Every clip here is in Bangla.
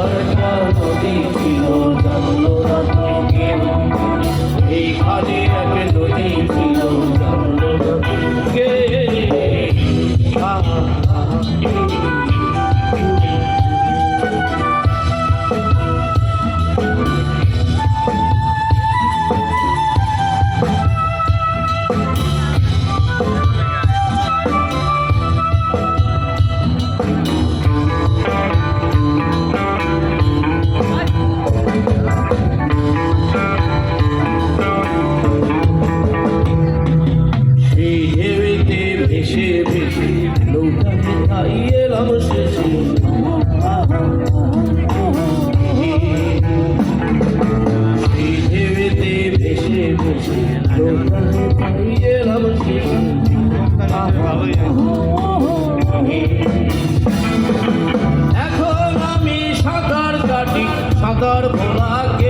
দরকার নদী ছিল জানলো না তো কেউ এই খালি এক নদী ছিল জানলো না কে Thank you. ভেসে ভেসে নৌকা কোথায় এলাম শেষে? ঢেউতে ভেসে ভেসে নৌকা কোথায় এলাম শেষে? এখন আমি সাঁতার কাটি, সাঁতার ভোলাকে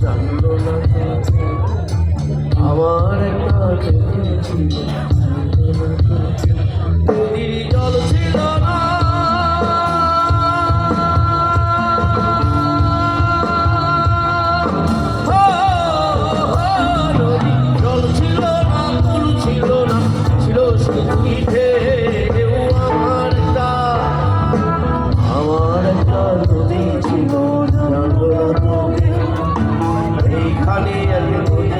জানলো না আমার কাছে hallelujah.